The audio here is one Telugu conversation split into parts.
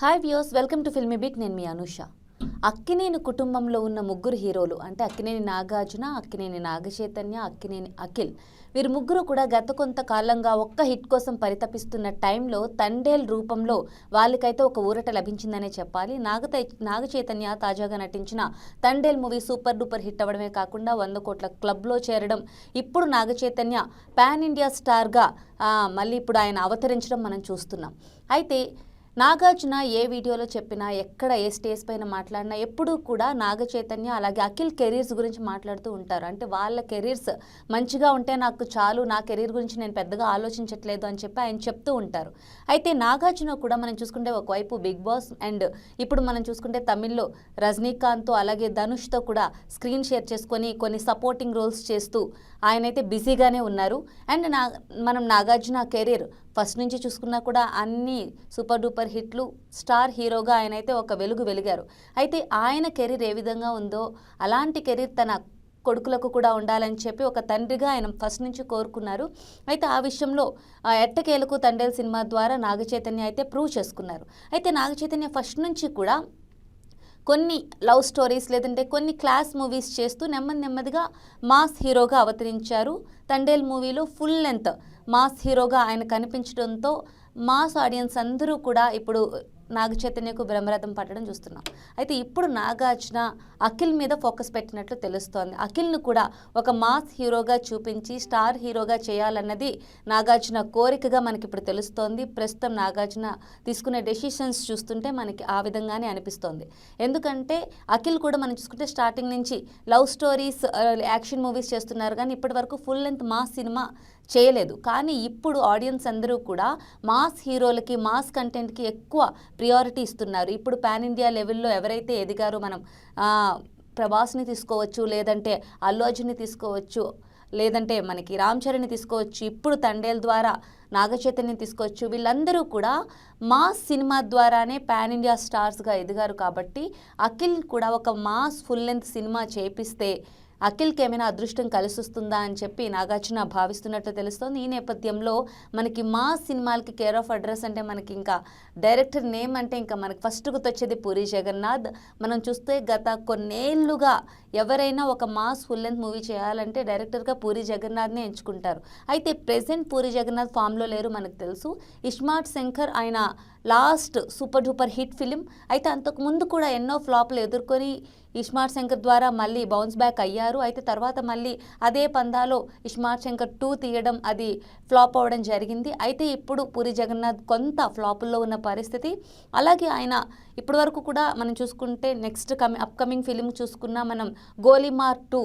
Hi views welcome to filmy bit నేను మీ అనుష. అక్కినేని కుటుంబంలో ఉన్న ముగ్గురు హీరోలు అంటే అక్కినేని నాగార్జున అక్కినేని నాగచైతన్య అక్కినేని అఖిల్ వీరు ముగ్గురు కూడా గత కొంతకాలంగా ఒక్క హిట్ కోసం పరితపిస్తున్న టైంలో తండేల్ రూపంలో వాళ్ళకైతే ఒక ఊరట లభించిందనే చెప్పాలి. నాగ నాగచైతన్య తాజాగా నటించిన Thandel movie super duper hit అవ్వడమే కాకుండా వంద కోట్ల క్లబ్లో చేరడం ఇప్పుడు నాగచైతన్య పాన్ ఇండియా స్టార్గా మళ్ళీ ఇప్పుడు ఆయన అవతరించడం మనం చూస్తున్నాం. అయితే నాగార్జున ఏ వీడియోలో చెప్పినా ఎక్కడ ఏ స్టేజ్ పైన మాట్లాడినా ఎప్పుడూ కూడా నాగ చైతన్య అలాగే అఖిల్ కెరీర్స్ గురించి మాట్లాడుతూ ఉంటారు. అంటే వాళ్ళ కెరీర్స్ మంచిగా ఉంటే నాకు చాలు నా కెరీర్ గురించి నేను పెద్దగా ఆలోచించట్లేదు అని చెప్పి ఆయన చెప్తూ ఉంటారు. అయితే నాగార్జున కూడా మనం చూసుకుంటే ఒకవైపు బిగ్ బాస్ అండ్ ఇప్పుడు మనం చూసుకుంటే తమిళ్ళో రజనీకాంత్తో అలాగే ధనుష్తో కూడా స్క్రీన్ షేర్ చేసుకొని కొన్ని సపోర్టింగ్ రోల్స్ చేస్తూ ఆయనైతే బిజీగానే ఉన్నారు. అండ్ నా మనం నాగార్జున కెరీర్ ఫస్ట్ నుంచి చూసుకున్నా కూడా అన్ని సూపర్ డూపర్ హిట్లు స్టార్ హీరోగా ఆయన అయితే ఒక వెలుగు వెలిగారు. అయితే ఆయన కెరీర్ ఏ విధంగా ఉందో అలాంటి కెరీర్ తన కొడుకులకు కూడా ఉండాలని చెప్పి ఒక తండ్రిగా ఆయన ఫస్ట్ నుంచి కోరుకున్నారు. అయితే ఆ విషయంలో ఎట్టకేలకు తండేల్ సినిమా ద్వారా నాగచైతన్య అయితే ప్రూవ్ చేసుకున్నారు. అయితే నాగచైతన్య ఫస్ట్ నుంచి కూడా కొన్ని లవ్ స్టోరీస్ లేదంటే కొన్ని క్లాస్ మూవీస్ చేస్తూ నెమ్మది నెమ్మదిగా మాస్ హీరోగా అవతరించారు. తండేల్ మూవీలో ఫుల్ లెంత్ మాస్ హీరోగా ఆయన కనిపించడంతో మాస్ ఆడియన్స్ అందరూ కూడా ఇప్పుడు నాగ చైతన్యకు బ్రహ్మరథం పట్టడం చూస్తున్నాం. అయితే ఇప్పుడు నాగార్జున అఖిల్ మీద ఫోకస్ పెట్టినట్లు తెలుస్తోంది. అఖిల్ను కూడా ఒక మాస్ హీరోగా చూపించి స్టార్ హీరోగా చేయాలన్నది నాగార్జున కోరికగా మనకి ఇప్పుడు తెలుస్తోంది. ప్రస్తుతం నాగార్జున తీసుకునే డెసిషన్స్ చూస్తుంటే మనకి ఆ విధంగానే అనిపిస్తోంది. ఎందుకంటే అఖిల్ కూడా మనం చూసుకుంటే స్టార్టింగ్ నుంచి లవ్ స్టోరీస్ యాక్షన్ మూవీస్ చేస్తున్నారు. కానీ ఇప్పటివరకు ఫుల్ లెంత్ మాస్ సినిమా చేయలేదు. కానీ ఇప్పుడు ఆడియన్స్ అందరూ కూడా మాస్ హీరోలకి మాస్ కంటెంట్కి ఎక్కువ ప్రియారిటీ ఇస్తున్నారు. ఇప్పుడు పాన్ ఇండియా లెవెల్లో ఎవరైతే ఎదిగారో మనం ప్రభాస్ని తీసుకోవచ్చు లేదంటే అల్లు అర్జున్ని తీసుకోవచ్చు లేదంటే మనకి రామ్ చరణ్ని తీసుకోవచ్చు ఇప్పుడు తండేల్ ద్వారా నాగచైతన్యం తీసుకోవచ్చు వీళ్ళందరూ కూడా మాస్ సినిమా ద్వారానే పాన్ ఇండియా స్టార్స్గా ఎదిగారు కాబట్టి అఖిల్ కూడా ఒక మాస్ ఫుల్ లెంత్ సినిమా చేపిస్తే అఖిల్కి ఏమైనా అదృష్టం కలిసొస్తుందా అని చెప్పి నాగార్జున భావిస్తున్నట్లు తెలుస్తోంది. ఈ నేపథ్యంలో మనకి మా సినిమాలకి కేర్ ఆఫ్ అడ్రస్ అంటే మనకి ఇంకా డైరెక్టర్ నేమ్ అంటే ఇంకా మనకి ఫస్ట్ గుర్తొచ్చేది పూరి జగన్నాథ్. మనం చూస్తే గత కొన్నేళ్ళుగా ఎవరైనా ఒక మాస్ ఫుల్ లెంత్ మూవీ చేయాలంటే డైరెక్టర్గా పూరి జగన్నాథ్నే ఎంచుకుంటారు. అయితే ప్రెసెంట్ పూరి జగన్నాథ్ ఫామ్లో లేరు మనకు తెలుసు. ఇష్మార్ట్ శంకర్ ఆయన last super duper hit film అయితే అంతకు ముందు కూడా ఎన్నో ఫ్లాప్లు ఎదుర్కొని ఇస్మార్ట్ శంకర్ ద్వారా మళ్ళీ బౌన్స్ బ్యాక్ అయ్యారు. అయితే తర్వాత మళ్ళీ అదే పందాలో ఇస్మార్ట్ శంకర్ టూ తీయడం అది ఫ్లాప్ అవ్వడం జరిగింది. అయితే ఇప్పుడు పూరి జగన్నాథ్ కొంత ఫ్లాపుల్లో ఉన్న పరిస్థితి. అలాగే ఆయన ఇప్పటి వరకు కూడా మనం చూసుకుంటే నెక్స్ట్ కమి అప్కమింగ్ ఫిలిం చూసుకున్నా మనం గోలీమార్ టూ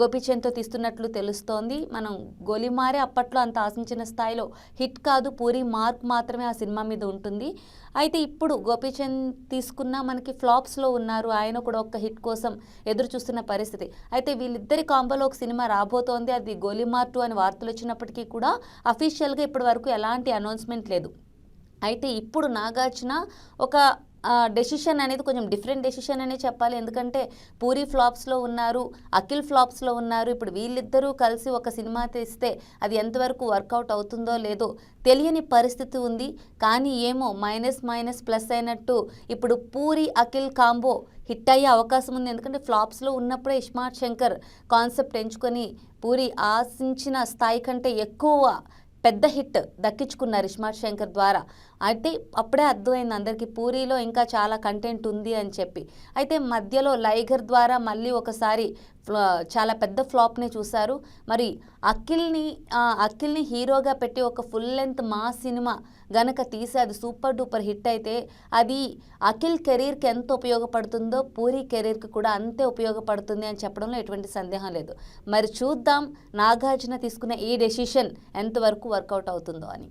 గోపీచంద్తో తీస్తున్నట్లు తెలుస్తోంది. మనం గోలీమారే అప్పట్లో అంత ఆశించిన స్థాయిలో హిట్ కాదు. పూరి మార్క్ మాత్రమే ఆ సినిమా మీద ఉంటుంది. అయితే ఇప్పుడు గోపీచంద్ తీసుకున్న మనకి ఫ్లాప్స్లో ఉన్నారు. ఆయన కూడా ఒక్క హిట్ కోసం ఎదురు చూస్తున్న పరిస్థితి. అయితే వీళ్ళిద్దరి కాంబోలో ఒక సినిమా రాబోతోంది. అది గోలీమార్ టూ అని వార్తలు వచ్చినప్పటికీ కూడా అఫీషియల్గా ఇప్పటి వరకు ఎలాంటి అనౌన్స్మెంట్ లేదు. అయితే ఇప్పుడు నాగార్జున ఒక డెసిషన్ అనేది కొంచెం డిఫరెంట్ డెసిషన్ అనే చెప్పాలి. ఎందుకంటే పూరి ఫ్లాప్స్లో ఉన్నారు అఖిల్ ఫ్లాప్స్లో ఉన్నారు. ఇప్పుడు వీళ్ళిద్దరూ కలిసి ఒక సినిమా తీస్తే అది ఎంతవరకు వర్కౌట్ అవుతుందో లేదో తెలియని పరిస్థితి ఉంది. కానీ ఏమో మైనస్ మైనస్ ప్లస్ అయినట్టు ఇప్పుడు పూరి అఖిల్ కాంబో హిట్ అయ్యే అవకాశం ఉంది. ఎందుకంటే ఫ్లాప్స్లో ఉన్నప్పుడే ఇస్మార్ట్ శంకర్ కాన్సెప్ట్ ఎంచుకొని పూరి ఆశించిన స్థాయి కంటే ఎక్కువ పెద్ద హిట్ దక్కించుకున్నారు ఇస్మార్ట్ శంకర్ ద్వారా. అయితే అప్పుడే అర్థమైంది అందరికీ పూరిలో ఇంకా చాలా కంటెంట్ ఉంది అని చెప్పి. అయితే మధ్యలో లైగర్ ద్వారా మళ్ళీ ఒకసారి ఫ్లా- చాలా పెద్ద ఫ్లాప్ని చూశారు. మరి అఖిల్ని అఖిల్ని హీరోగా పెట్టి ఒక ఫుల్ లెంత్ మా సినిమా గనక తీసి అది సూపర్ డూపర్ హిట్ అయితే అది అఖిల్ కెరీర్కి ఎంత ఉపయోగపడుతుందో పూరి కెరీర్కి కూడా అంతే ఉపయోగపడుతుంది అని చెప్పడంలో ఎటువంటి సందేహం లేదు. మరి చూద్దాం నాగార్జున తీసుకునే ఈ డెసిషన్ ఎంతవరకు వర్కౌట్ అవుతుందో అని.